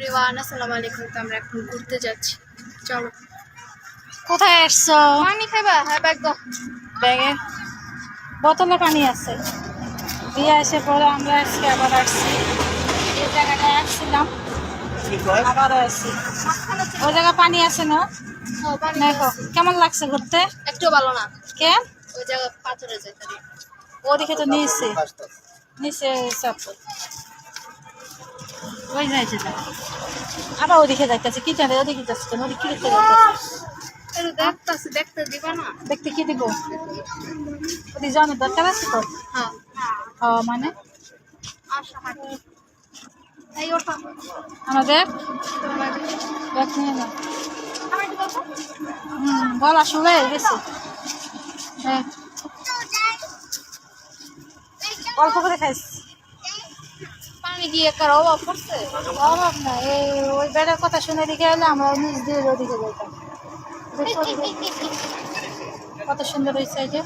Everyone আসসালামু আলাইকুম। তো আমরা এখন ঘুরতে যাচ্ছি। চলো। কোথায় আসছো? পানি খাইবা হ্যাঁ ব্যাগ দাও। ব্যাগে? বোতলে পানি আছে। দিয়ে এসে পরে আমরা আজকে আবার আসছি। এই জায়গাটায় আসছিলাম। আবারও আসছি। ওই জায়গায় পানি আছে না? ও, দেখো কেমন লাগছে ঘুরতে? একটু ভালো না। কেন ওই জায়গা পাথরে যায় ওদিকে তো নিচে। নিচে সব ওই যাইছে না আবার ওদিকে যাইতেছে কি জানে ওদিকে যাচ্ছে কেন ওদিকে দেখতে দেখতে দিবা না। দেখতে কি দিব? ওদিকে যাওয়ানোর দরকার আছে তো? হ্যাঁ। মানে? আমাদের? গলা গেছে হ্যাঁ অল্প করে খাইছি পানি কি একার অভাব পড়ছে অভাব না, এই ওই বেড়ার কথা শুনে দিকে এলে আমরা নিজ দিয়ে ওদিকে যেতাম কত সুন্দর হয়েছে যে।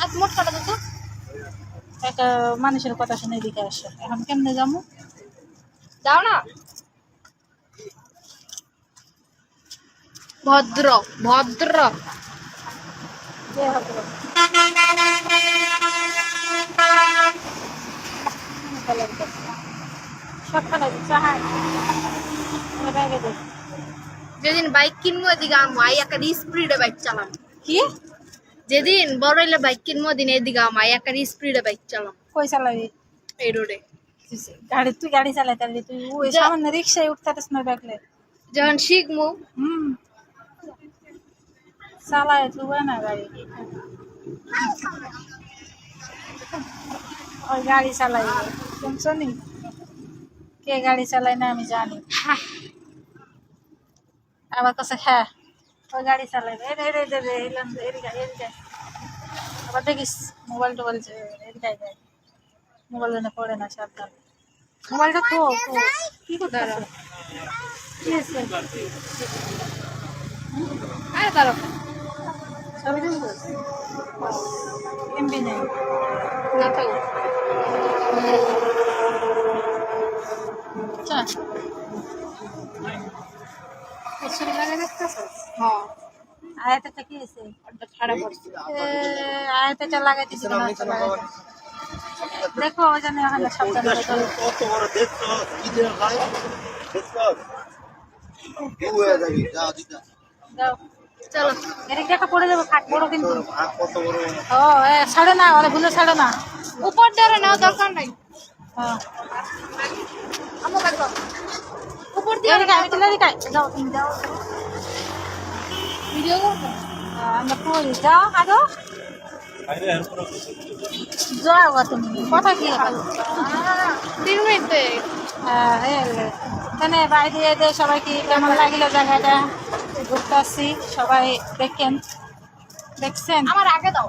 আর মোট কাটা তো একটা মানুষের কথা শুনে দিকে আসে এখন কেমনে যাব? দাও না। ভদ্র ভদ্র। কে হবে সবখানে চাহাই ব্যাগে দেখ যেদিন বাইক কিনবো এদিকে আমো আই একটা স্পিডে বাইক চালাম কি? যেদিন বড় হইলে বাইক কিনবো দিন এদিকে আমো আই একটা স্পিডে বাইক চালাম কই চালাবি? এই রোডে গাড়ি তুই গাড়ি চালাই তাহলে তুই ওই। সামান্য রিক্সায় উঠতে না দেখলে যখন শিখব। হুম। চালায় তুই না গাড়ি। ওই গাড়ি চালাই। শুনছো নি? কে গাড়ি চালায় না আমি জানি। আবার কাছে হ্যাঁ ওই গাড়ি চালাই রে রে রে রে এলাম এদিকে আবার দেখিস মোবাইল টোবাইল এদিকে যায় মোবাইল যেন পড়ে না সাবধান। মোবাইলটা তো কি করতে কি হয়েছে? আরে এমবি নেই। না থাকো হ্যাঁ। আয়াতটা কি পড়ছে আয়াতটা লাগাইতেছি না দেখো ওই জন্য ওখানে কত বড় দেখছ হয়ে চলো এদিক দেখা পড়ে যাব খাট বড় কিন্তু। ও এ ছাড়ো না ওরা ভুলে ছাড়ো না। উপর দিয়ে নেওয়া দরকার নাই। হ্যাঁ আমো ব্যাগ দাও উপর দিয়ে এদিকে আমি তুলে দিকে যাও তুমি যাও ভিডিও আমরা পড়ি যাও আগো যাও তুমি কথা কি তিন মিনিটে হ্যাঁ এখানে বাইরে এসে সবাই কি কেমন লাগিল জায়গাটা ঘুরতে আসছি সবাই দেখেন দেখছেন আমার আগে দাও